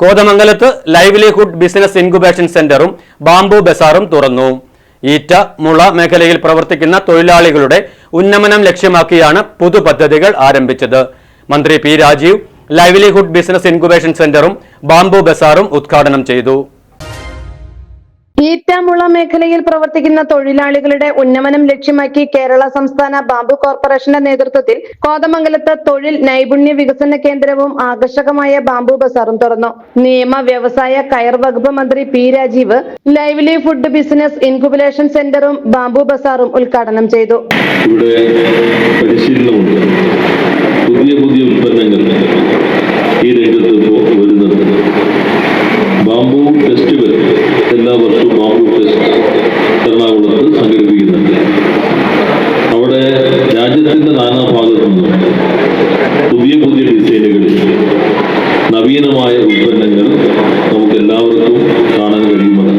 കോതമംഗലത്ത് livelihood business incubation സെന്ററും bamboo ബസാറും തുറന്നു. ഈറ്റ മുള മേഖലയിൽ പ്രവർത്തിക്കുന്ന തൊഴിലാളികളുടെ ഉന്നമനം ലക്ഷ്യമാക്കിയാണ് പുതുപദ്ധതികൾ ആരംഭിച്ചത്. മന്ത്രി P Rajeev livelihood business incubation സെന്ററും ബാംബു ബസാറും ഉദ്ഘാടനം ചെയ്തു. ഈറ്റാമുള മേഖലയിൽ പ്രവർത്തിക്കുന്ന തൊഴിലാളികളുടെ ഉന്നമനം ലക്ഷ്യമാക്കി കേരള സംസ്ഥാന ബാബു കോർപ്പറേഷന്റെ നേതൃത്വത്തിൽ കോതമംഗലത്ത് തൊഴിൽ നൈപുണ്യ വികസന കേന്ദ്രവും ആകർഷകമായ ബാംബു ബസാറും തുറന്നു. നിയമ വ്യവസായ കയർ വകുപ്പ് മന്ത്രി P Rajeev livelihood business incubation സെന്ററും ബാംബു ബസാറും ഉദ്ഘാടനം ചെയ്തു. പുതിയ പുതിയ ഉൽപ്പന്നങ്ങൾ ഈ ബാംബു ഫെസ്റ്റിവൽ എല്ലാ വർഷവും ബാംബു എറണാകുളത്ത് സംഘടിപ്പിക്കുന്നുണ്ട്. അവിടെ രാജ്യത്തിന്റെ നാനാഭാഗത്തു നിന്നും പുതിയ പുതിയ ഡിസൈനുകളിൽ നവീനമായ ഉൽപ്പന്നങ്ങൾ നമുക്ക് എല്ലാവർക്കും കാണാൻ കഴിയുമെന്ന്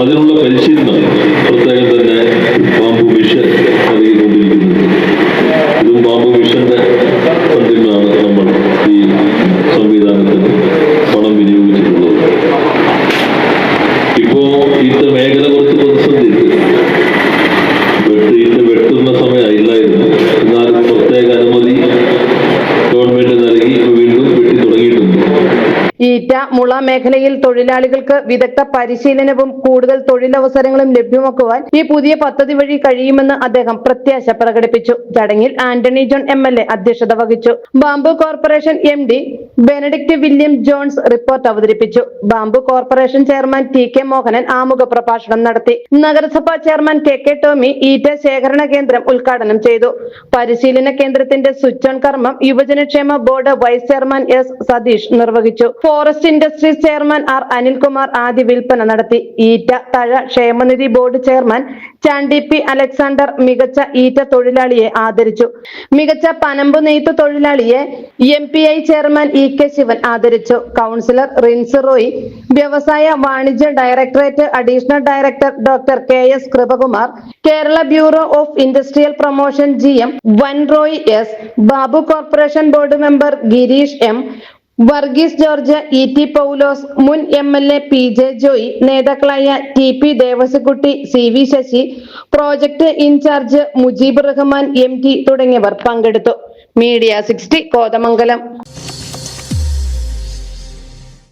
അതിനുള്ള പരിശീലനം പ്രത്യേകം തന്നെ ബാംബു മിഷൻ നൽകിക്കൊണ്ടിരിക്കുന്നത്. ഇതും ബാംബു മിഷന്റെ ഫണ്ടിലാണ് നമ്മൾ ഈ സംവിധാനത്തിന് ഇപ്പോ ഇത്തെ മേഖല കുറച്ച് പ്രതിസന്ധി ഇന്ന് വെട്ടുന്ന സമയമായില്ലായിരുന്നു. എന്നാലും പ്രത്യേക അനുമതി ഗവൺമെന്റ് നൽകി വീണ്ടും വെട്ടി തുടങ്ങിയിട്ടുണ്ട്. ഈറ്റ മുള മേഖലയിൽ തൊഴിലാളികൾക്ക് വിദഗ്ധ പരിശീലനവും കൂടുതൽ തൊഴിലവസരങ്ങളും ലഭ്യമാക്കുവാൻ ഈ പുതിയ പദ്ധതി വഴി കഴിയുമെന്ന് അദ്ദേഹം പ്രത്യാശ പ്രകടിപ്പിച്ചു. ചടങ്ങിൽ ആന്റണി ജോൺ എം അധ്യക്ഷത വഹിച്ചു. Bamboo corporation M Benedict William Jones report അവതരിപ്പിച്ചു. Bamboo corporation chairman T K Mohanan ആമുഖ പ്രഭാഷണം നടത്തി. നഗരസഭാ ചെയർമാൻ കെ കെ ടോമി ഈറ്റ ശേഖരണ കേന്ദ്രം ഉദ്ഘാടനം ചെയ്തു. പരിശീലന കേന്ദ്രത്തിന്റെ സ്വിച്ച് ഓൺ കർമ്മം യുവജനക്ഷേമ board vice chairman S Satheesh നിർവഹിച്ചു. Forest industries chairman R Anilkumar ആദ്യ വിൽപ്പന നടത്തി. ഈറ്റ തഴ ക്ഷേമനിധി board chairman Chandy P Alexander മികച്ച ഈറ്റ തൊഴിലാളിയെ ആദരിച്ചു. മികച്ച പനമ്പു നെയ്ത്ത് തൊഴിലാളിയെ M P I chairman E K Sivan ആദരിച്ചു. കൗൺസിലർ റിൻസ് റോയ് വ്യവസായ വാണിജ്യ directorate additional director doctor K S Kripakumar Kerala bureau of industrial promotion G M വൻ Roy S Babu corporation board member Gireesh M Varghese George E T Paulose മുൻ M L A P J Joy നേതാക്കളായ T P Devassikutty C V Sasi project in charge Mujeeb Rahman M T തുടങ്ങിയവർ പങ്കെടുത്തു. Media sixty Kothamangalam.